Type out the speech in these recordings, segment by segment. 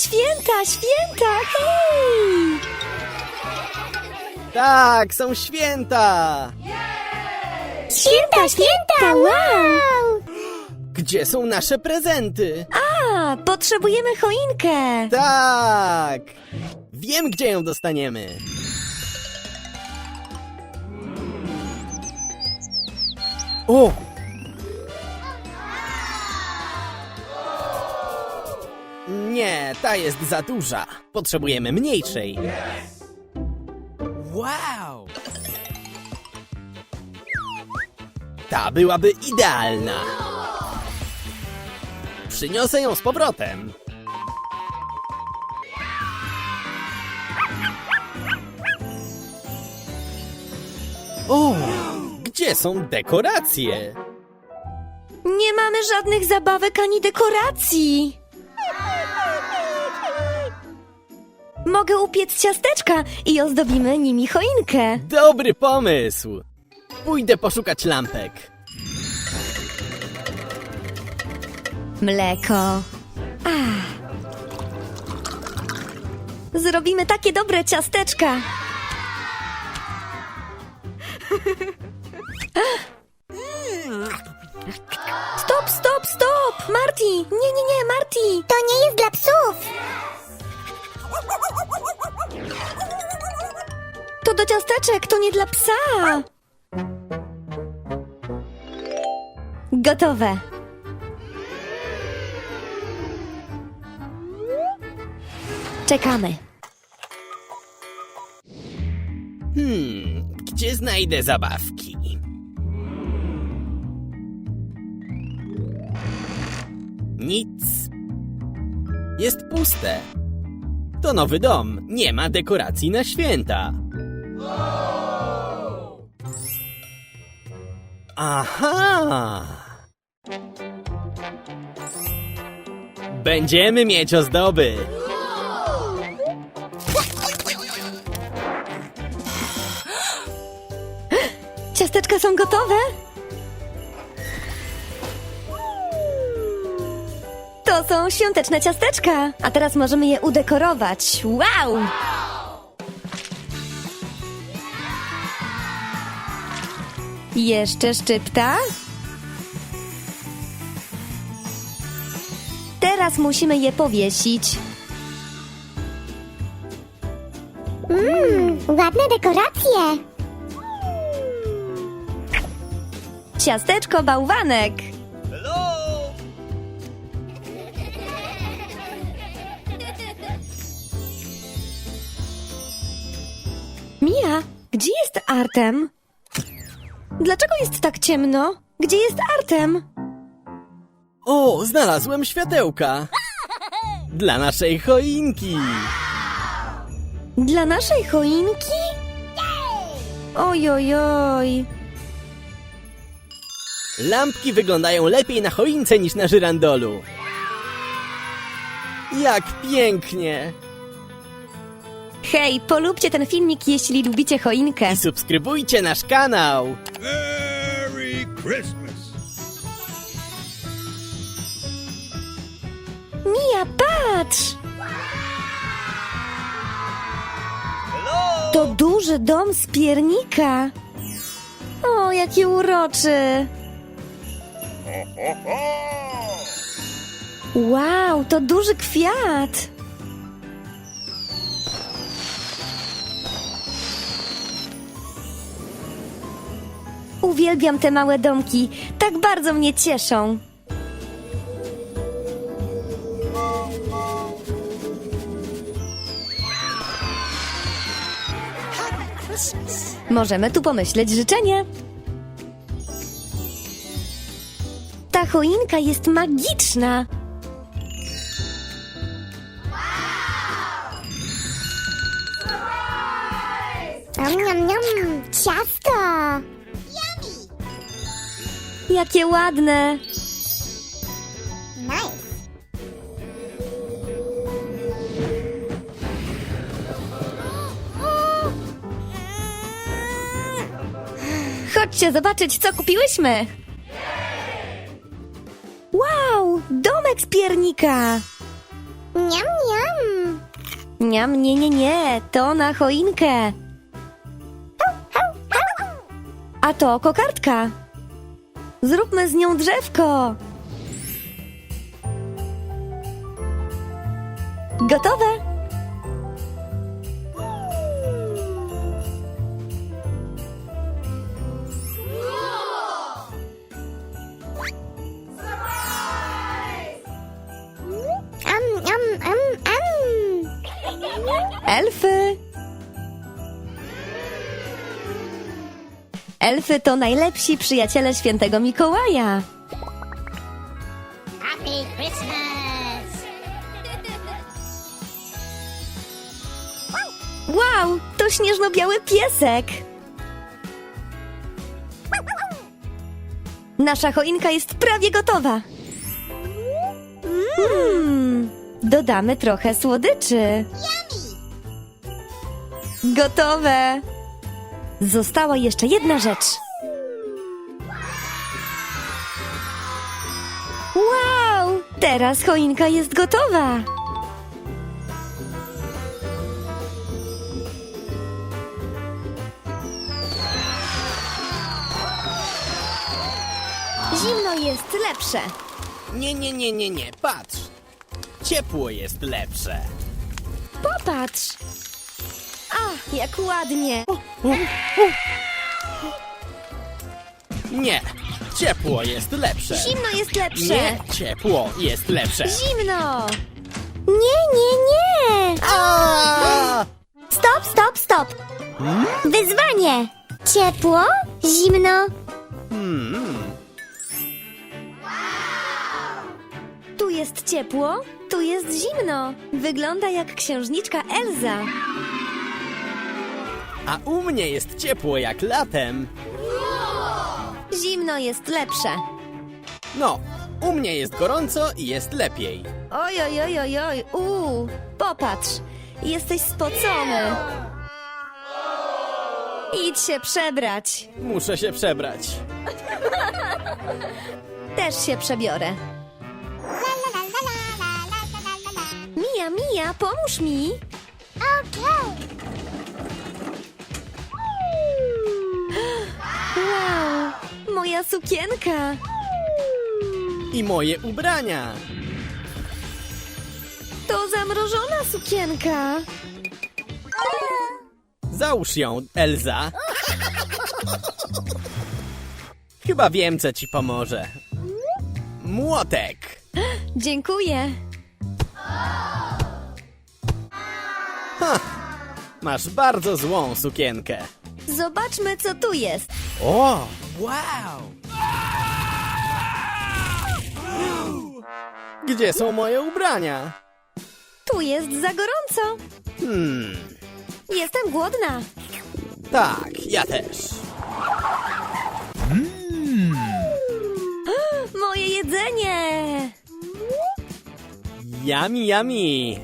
święta, święta! Hej! Tak, są święta! Święta, święta! Wow! Gdzie są nasze prezenty? A, potrzebujemy choinkę! Tak! Wiem, gdzie ją dostaniemy. O! Nie, ta jest za duża. Potrzebujemy mniejszej. Wow! Ta byłaby idealna. Przyniosę ją z powrotem. O! Gdzie są dekoracje? Nie mamy żadnych zabawek ani dekoracji! Mogę upiec ciasteczka i ozdobimy nimi choinkę. Dobry pomysł! Pójdę poszukać lampek. Mleko. Ah. Zrobimy takie dobre ciasteczka. Stop, stop, stop! Marty! Nie, nie, nie, Marty! To nie jest dla psów! To do ciasteczek, to nie dla psa! Gotowe. Czekamy. Hmm, gdzie znajdę zabawki? Nic. Jest puste. To nowy dom. Nie ma dekoracji na święta. Aha! Będziemy mieć ozdoby. Są świąteczne ciasteczka, a teraz możemy je udekorować. Wow! Jeszcze szczypta. Teraz musimy je powiesić. Mmm, ładne dekoracje! Ciasteczko bałwanek. Gdzie jest Artem? Dlaczego jest tak ciemno? Gdzie jest Artem? O, znalazłem światełka. Dla naszej choinki. Dla naszej choinki? Oj, oj, oj. Lampki wyglądają lepiej na choince niż na żyrandolu. Jak pięknie! Hej, polubcie ten filmik, jeśli lubicie choinkę. I subskrybujcie nasz kanał! Merry Christmas. Mia, patrz! To duży dom z piernika. O, jaki uroczy! Wow, to duży kwiat! Uwielbiam te małe domki, tak bardzo mnie cieszą. Możemy tu pomyśleć życzenie. Ta choinka jest magiczna. Niam, niam, niam, ciasto! Jakie ładne. Nice! Chodźcie zobaczyć, co kupiłyśmy. Wow, domek z piernika. Niam, niam. Niam, nie, nie, nie, to na choinkę. A to kokardka. Zróbmy z nią drzewko. Gotowe? Am, am. Elfy. Elfy to najlepsi przyjaciele świętego Mikołaja. Happy Christmas. Wow, to śnieżno-biały piesek. Nasza choinka jest prawie gotowa. Mm, dodamy trochę słodyczy. Gotowe. Została jeszcze jedna rzecz. Wow, teraz choinka jest gotowa. Zimno jest lepsze. Nie, nie, nie, nie, nie, patrz. Ciepło jest lepsze. Popatrz. Jak ładnie. Nie, ciepło jest lepsze. Zimno jest lepsze. Nie, ciepło jest lepsze. Zimno. Nie, nie, nie. A! Stop, stop, stop. Wyzwanie. Ciepło, zimno. Hmm, Tu jest ciepło, tu jest zimno. Wygląda jak księżniczka Elza. A u mnie jest ciepło jak latem. Zimno jest lepsze. No, u mnie jest gorąco i jest lepiej. Oj, oj, oj, oj, oj, uuu, popatrz, jesteś spocony. Idź się przebrać. Muszę się przebrać. Też się przebiorę. Mija, Mija, pomóż mi. Okej. Wow, moja sukienka. I moje ubrania. To zamrożona sukienka. Załóż ją, Elza. Chyba wiem, co ci pomoże. Młotek. Dziękuję. Masz bardzo złą sukienkę. Zobaczmy, co tu jest. O, wow! Gdzie są moje ubrania? Tu jest za gorąco. Hmm, Jestem głodna. tak, ja też. Moje jedzenie. Yummy, yummy!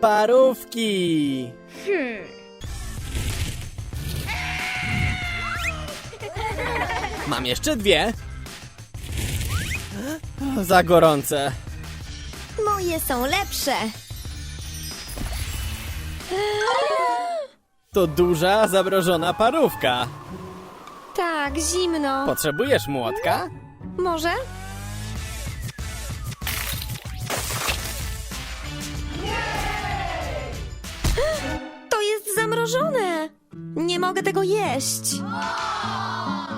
Parówki! Mam jeszcze dwie. Za gorące. Moje są lepsze. To duża, zamrożona parówka. Tak, zimno. Potrzebujesz młotka? Może? To jest zamrożone. Nie mogę tego jeść.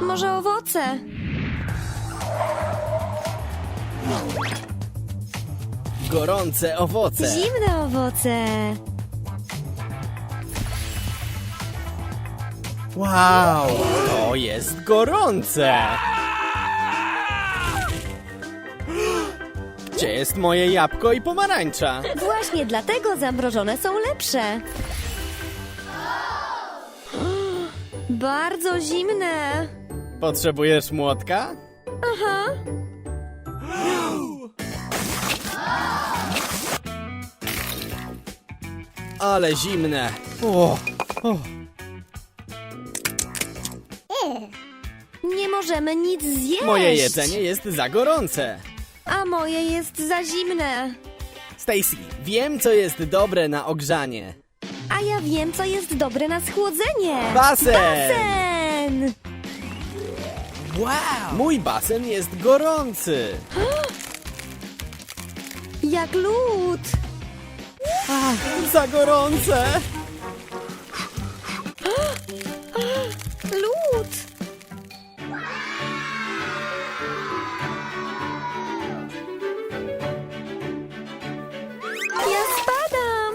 Może owoce? Gorące owoce. Zimne owoce. Wow, to jest gorące! Gdzie jest moje jabłko i pomarańcza? Właśnie dlatego zamrożone są lepsze. Bardzo zimne. Potrzebujesz młotka? Aha. Ale zimne. O, o. Nie możemy nic zjeść. Moje jedzenie jest za gorące. a moje jest za zimne. Stacy, wiem co jest dobre na ogrzanie. A ja wiem, co jest dobre na schłodzenie. Basen! Basen! Wow! Mój basen jest gorący. Jak lód. Za gorące! Lód. Ja spadam.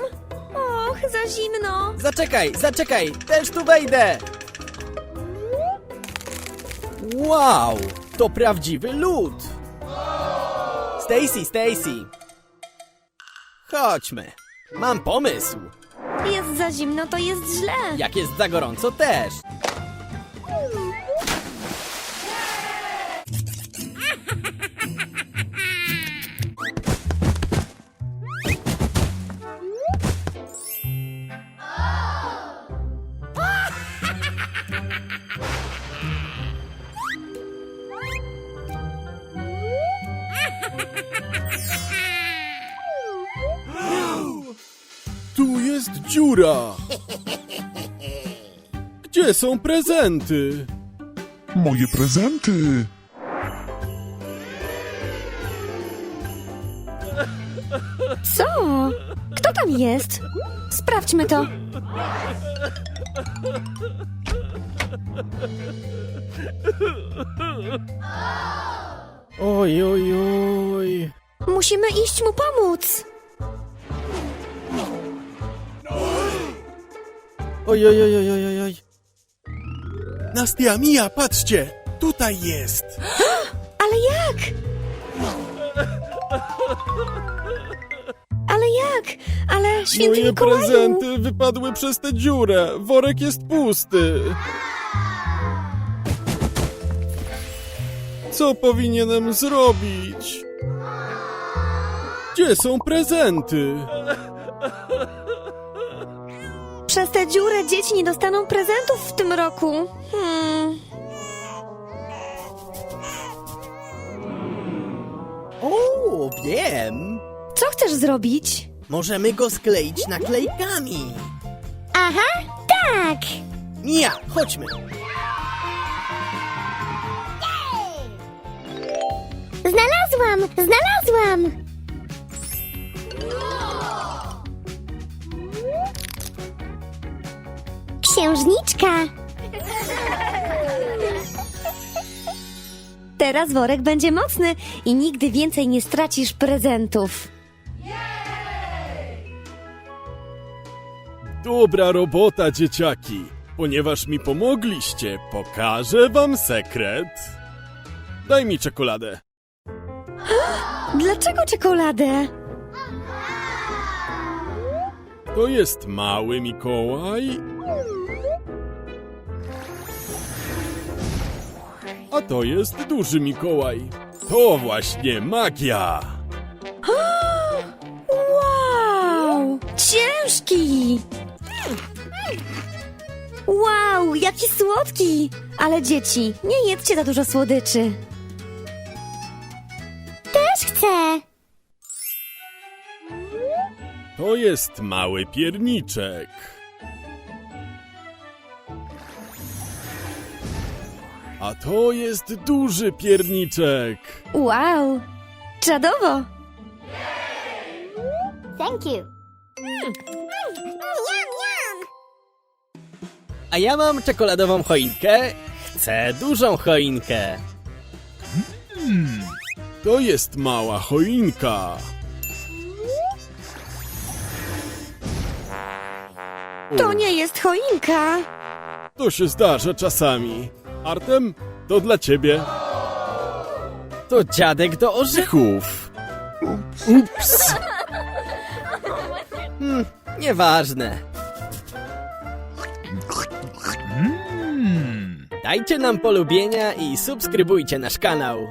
Och, za zimno. Zaczekaj, zaczekaj, też tu wejdę! Wow! To prawdziwy lód! Stacy, Stacy! Chodźmy. Mam pomysł. Jest za zimno, to jest źle. Jak jest za gorąco też. Dziura. Gdzie są prezenty? Moje prezenty. Co? Kto tam jest? Sprawdźmy to. Oj, oj, oj. Musimy iść mu pomóc. Oj, oj, oj, oj, oj, oj. Nastia, Mia, patrzcie! Tutaj jest! Ale jak? Ale jak? Ale święty Moje Mikołaju... prezenty wypadły przez tę dziurę. Worek jest pusty. Co powinienem zrobić? Gdzie są prezenty? Przez tę dziurę dzieci nie dostaną prezentów w tym roku. Hmm. O, wiem. Co chcesz zrobić? Możemy go skleić naklejkami. Aha, tak! Mia, chodźmy. Znalazłam! Znalazłam! Księżniczka! Teraz worek będzie mocny i nigdy więcej nie stracisz prezentów. Dobra robota, dzieciaki. Ponieważ mi pomogliście, pokażę wam sekret. Daj mi czekoladę. Dlaczego czekoladę? To jest mały Mikołaj. A to jest duży Mikołaj. To właśnie magia. Wow! Ciężki! Wow, jaki słodki! Ale dzieci, nie jedzcie za dużo słodyczy. Też chcę! To jest mały pierniczek. A to jest duży pierniczek. Wow! Czadowo! Thank you! Yum, yum! A ja mam czekoladową choinkę. Chcę dużą choinkę. To jest mała choinka. To nie jest choinka! To się zdarza czasami. Artem, to dla ciebie. To dziadek do orzechów. Ups. Nieważne. Dajcie nam polubienia i subskrybujcie nasz kanał.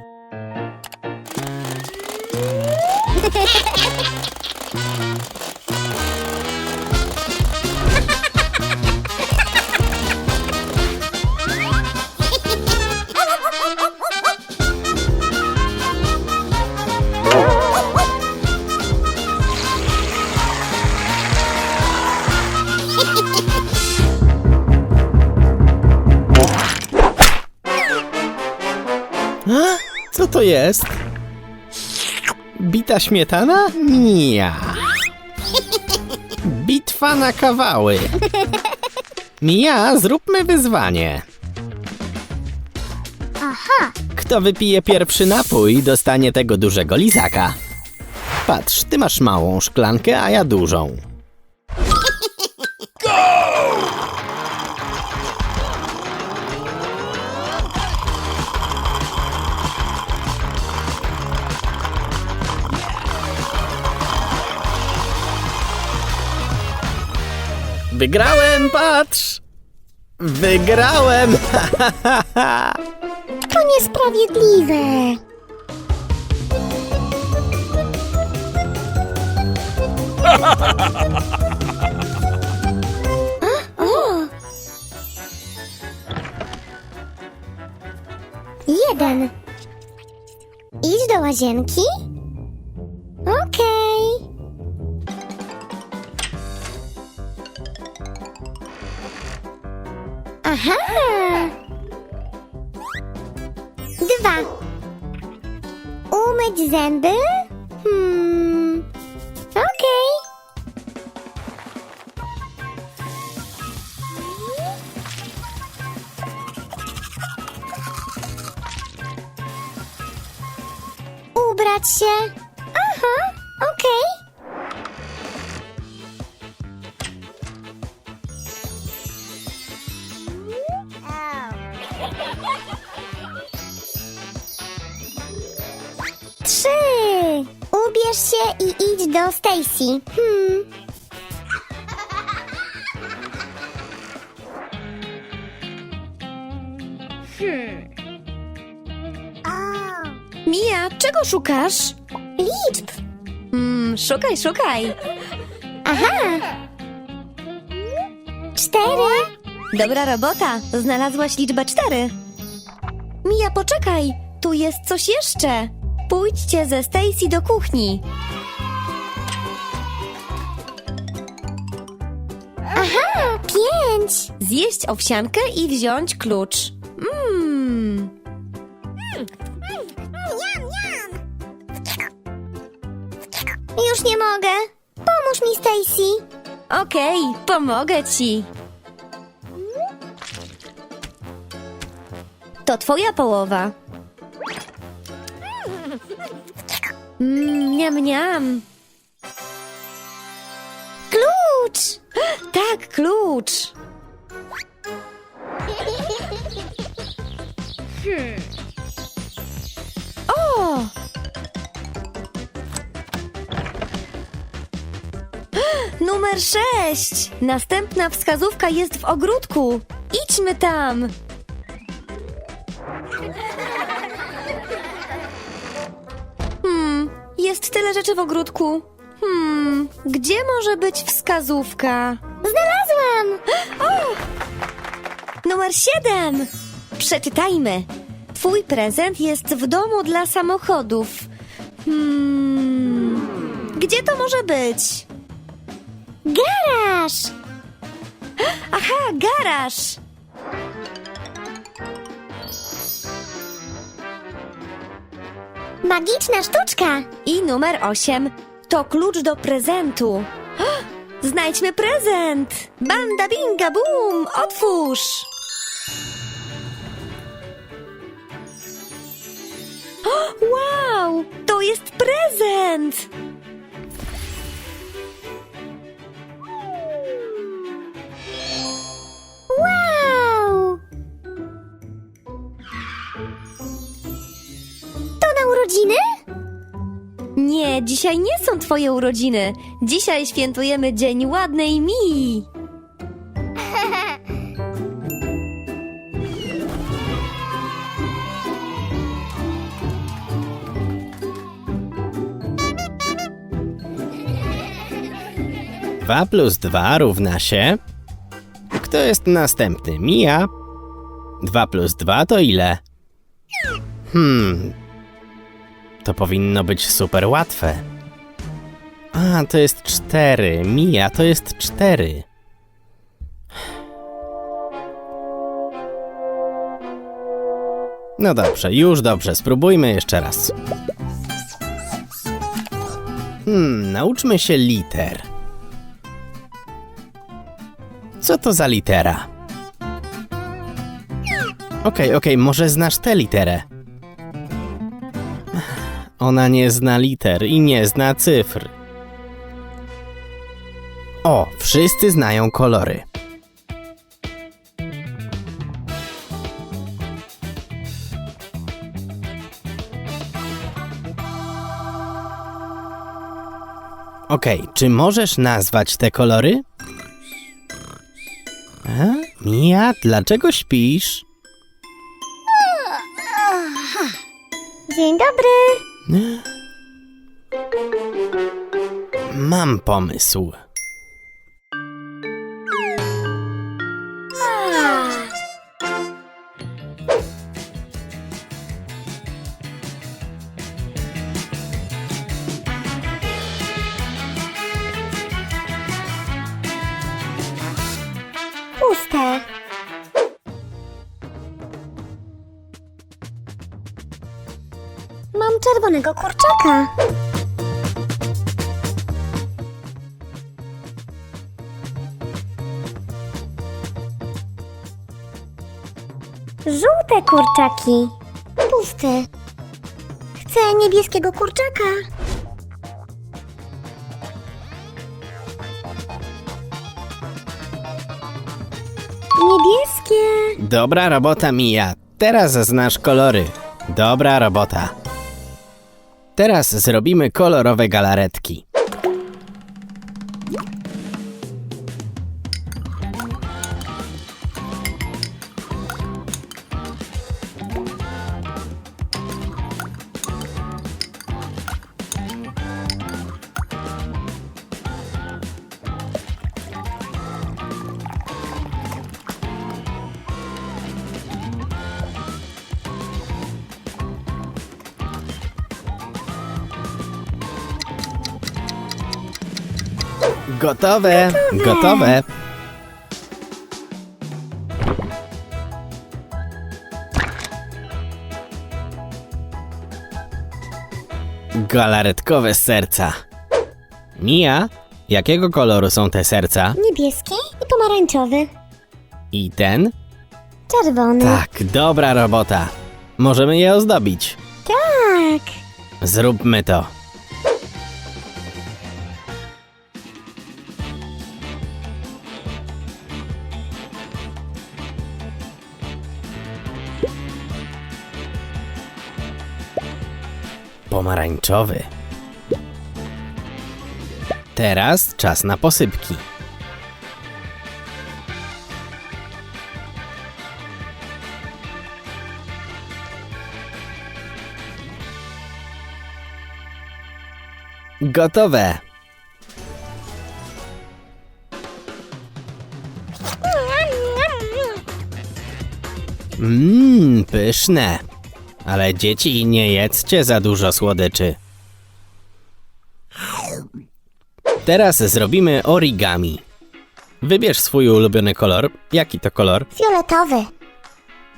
Jest? Bita śmietana? Mija. Bitwa na kawały. Mija, zróbmy wyzwanie. Aha, Kto wypije pierwszy napój, dostanie tego dużego lizaka. Patrz, ty masz małą szklankę, a ja dużą. Wygrałem, patrz! Wygrałem! to niesprawiedliwe. O. Jeden. Idź do łazienki. Aha. Dwa. Umyć zęby? Do Stacy. Hmm. Mija, czego szukasz? Liczb. Mm, szukaj, szukaj. Aha. Cztery. Dobra robota, znalazłaś liczbę cztery. Mija, poczekaj, tu jest coś jeszcze. Pójdźcie ze Stacy do kuchni. Zjeść owsiankę i wziąć klucz. Mmm. Już nie mogę. Pomóż mi, Stacy. Okej, pomogę ci. To twoja połowa. Mmm, niam, niam. Klucz. Tak, klucz. O! Numer sześć. Następna wskazówka jest w ogródku. Idźmy tam. Hmm, jest tyle rzeczy w ogródku. Hmm, gdzie może być wskazówka? Numer 7. Przeczytajmy. Twój prezent jest w domu dla samochodów. Hmm. Gdzie to może być? Garaż. Aha, garaż. Magiczna sztuczka. I numer 8. To klucz do prezentu. Znajdźmy prezent. Banda binga boom, otwórz. Wow, to jest prezent. Wow. To na urodziny? Nie, dzisiaj nie są twoje urodziny. Dzisiaj świętujemy Dzień Ładnej Mii. Dwa plus dwa równa się... Kto jest następny? Mija? Dwa plus dwa to ile? Hmm... To powinno być super łatwe. A, to jest cztery. Mija, to jest cztery. No dobrze, już dobrze, spróbujmy jeszcze raz. Hmm, nauczmy się liter. Co to za litera? Okej, okej, może znasz tę literę. Ona nie zna liter i nie zna cyfr. O, wszyscy znają kolory. Okej, czy możesz nazwać te kolory? A? Mia, dlaczego śpisz? Dzień dobry. Mam pomysł. Żółte kurczaki. Pusty. Chcę niebieskiego kurczaka. Niebieskie. Dobra robota, Mia. Teraz znasz kolory. Dobra robota. Teraz zrobimy kolorowe galaretki. Gotowe, gotowe. Galaretkowe serca. Mia, jakiego koloru są te serca? Niebieski i pomarańczowy. I ten? Czerwony. Tak, dobra robota. Możemy je ozdobić. Tak. Zróbmy to. Pomarańczowy. Teraz czas na posypki. Gotowe. Mmm, pyszne. Ale dzieci, nie jedzcie za dużo słodyczy. Teraz zrobimy origami. Wybierz swój ulubiony kolor. Jaki to kolor? Fioletowy.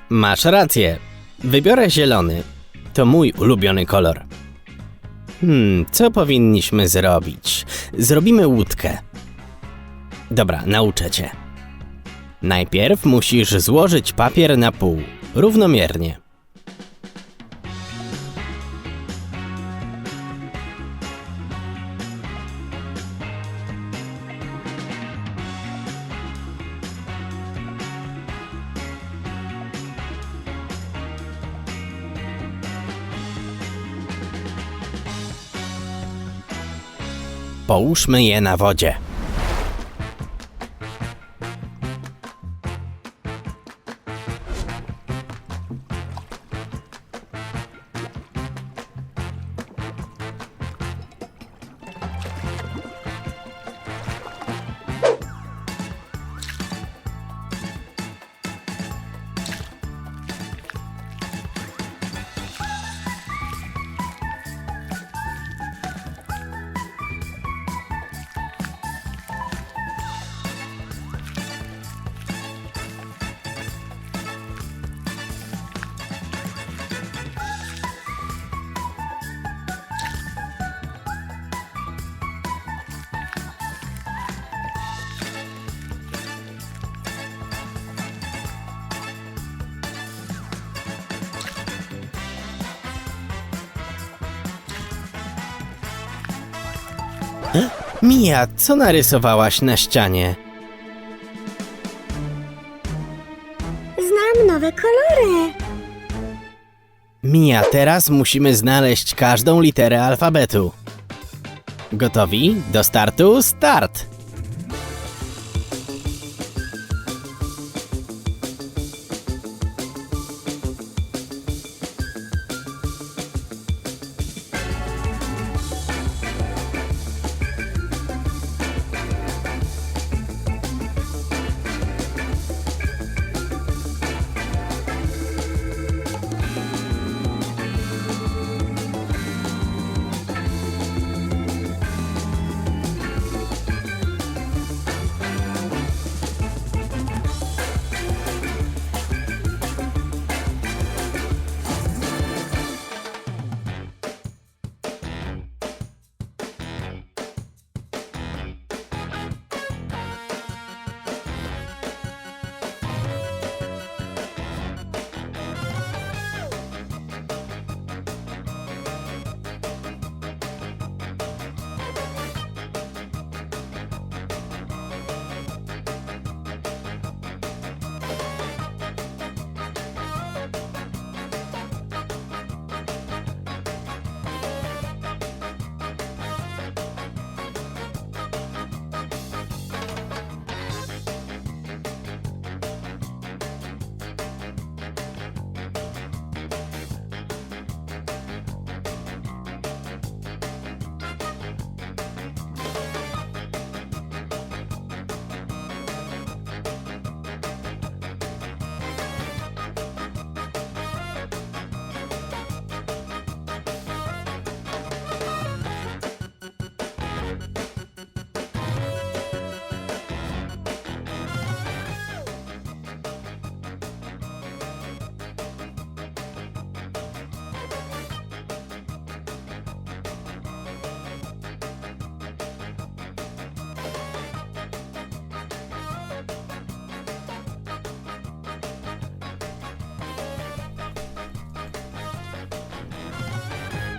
Masz rację. Wybiorę zielony. To mój ulubiony kolor. Hmm, co powinniśmy zrobić? Zrobimy łódkę. Dobra, nauczę cię. Najpierw musisz złożyć papier na pół, równomiernie. Połóżmy je na wodzie. Mia, co narysowałaś na ścianie? Znam nowe kolory. Mia, teraz musimy znaleźć każdą literę alfabetu. Gotowi? Do startu? Start!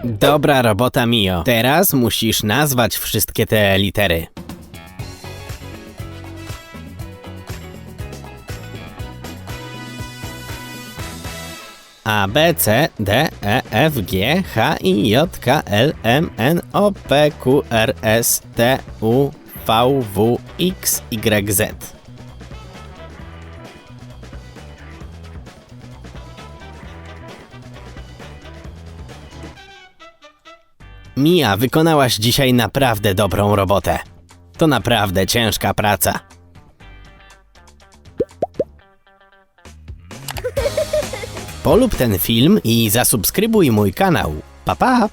Dobra robota, Mio. Teraz musisz nazwać wszystkie te litery. A, B, C, D, E, F, G, H, I, J, K, L, M, N, O, P, Q, R, S, T, U, V, W, X, Y, Z. Mia, wykonałaś dzisiaj naprawdę dobrą robotę. To naprawdę ciężka praca. Polub ten film i zasubskrybuj mój kanał. Pa pa!